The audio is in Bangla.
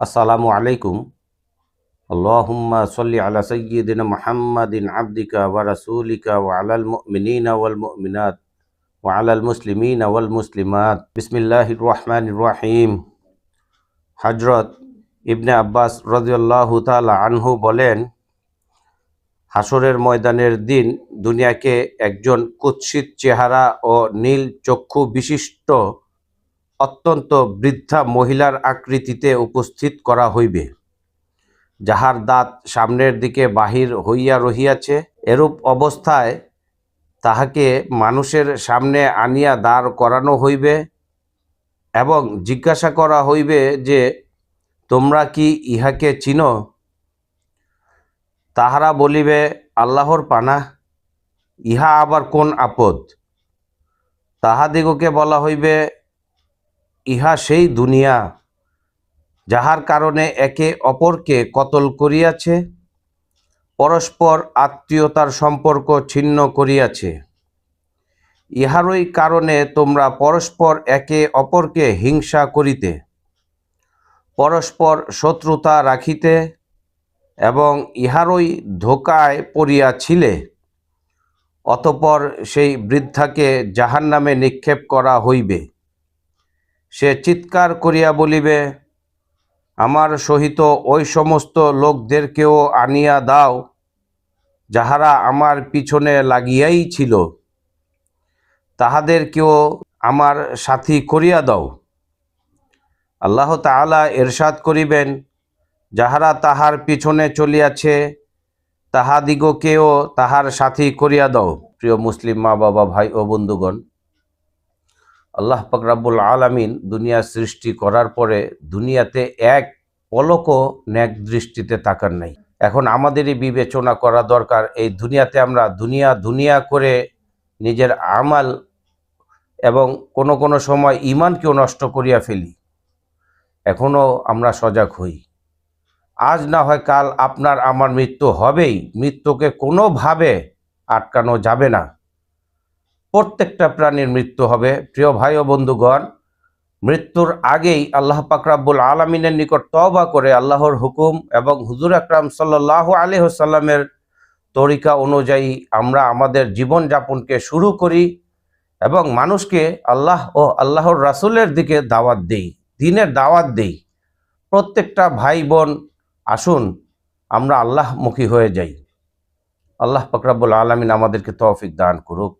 আসসালামু আলাইকুম। আল্লাহুম্মা সাল্লি আলা সাইয়্যিদিনা মুহাম্মাদিন আবদিকা ওয়া রাসূলিকা ওয়া আলাল মুমিনিনা ওয়াল মুমিনাত ওয়া আলাল মুসলিমিনা ওয়াল মুসলিমাত। বিসমিল্লাহির রহমানির রহিম। হযরত ইবনে আব্বাস রাদিয়াল্লাহু তাআলা আনহু বলেন হাসরের ময়দানের দিন দুনিয়াকে একজন কুৎসিত চেহারা ও নীল চক্ষু বিশিষ্ট অত্যন্ত বৃদ্ধা মহিলার আকৃতিতে উপস্থিত করা হইবে। যাহার দাঁত সামনের দিকে বাহির হইয়া রহিয়াছে, এরূপ অবস্থায় তাহাকে মানুষের সামনে আনিয়া দাঁড় করানো হইবে এবং জিজ্ঞাসা করা হইবে যে, তোমরা কি ইহাকে চিনো? তাহারা বলিবে, আল্লাহর পানা, ইহা আবার কোন আপদ? তাহাদিগকে বলা হইবে ইহা সেই দুনিয়া, যাহার কারণে একে অপরকে কতল করিয়াছে, পরস্পর আত্মীয়তার সম্পর্ক ছিন্ন করিয়াছে। ইহারই কারণে তোমরা পরস্পর একে অপরকে হিংসা করিতে, পরস্পর শত্রুতা রাখিতে এবং ইহারই ধোকায় পড়িয়াছিলে, অতপর সেই বৃদ্ধাকে জাহান নামে নিক্ষেপ করা হইবে। সে চিৎকার করিয়া বলিবে, আমার সহিত ওই সমস্ত লোকদেরকেও আনিয়া দাও, যাহারা আমার পিছনে লাগিয়াই ছিল। তাহাদেরকেও আমার সাথী করিয়া দাও। আল্লাহ তাআলা এরশাদ করিবেন, যাহারা তাহার পিছনে চলিয়াছে, তাহাদিগকেও তাহার সাথী করিয়া দাও। প্রিয় মুসলিম মা বাবা ভাই ও বন্ধুগণ আল্লাহ পাক রাব্বুল আলামিন দুনিয়া সৃষ্টি করার পরে দুনিয়াতে এক পলকও ন্যাক দৃষ্টিতে তাকার নাই। এখন আমাদেরই বিবেচনা করা দরকার, এই দুনিয়াতে আমরা দুনিয়া দুনিয়া করে নিজের আমাল এবং কোনো কোনো সময় ইমানকেও নষ্ট করিয়া ফেলি। এখনও আমরা সজাগ হই। আজ না হয় কাল আপনার আমার মৃত্যু হবেই, মৃত্যুকে কোনোভাবে আটকানো যাবে না। প্রত্যেকটা প্রাণীর মৃত্যু হবে। প্রিয় ভাই ও বন্ধুগণ, মৃত্যুর আগেই আল্লাহ পাকরাবুল আলমিনের নিকট তবা করে আল্লাহর হুকুম এবং হুজুর আকরাম সাল্লাহ আলহ্লামের তরিকা অনুযায়ী আমরা আমাদের জীবন যাপনকে শুরু করি এবং মানুষকে আল্লাহ ও আল্লাহর রাসুলের দিকে দাওয়াত দেই, দিনের দাওয়াত দেই। প্রত্যেকটা ভাই বোন, আসুন আমরা আল্লাহমুখী হয়ে যাই। আল্লাহ পাকরাবুল আলমিন আমাদেরকে তৌফিক দান করুক।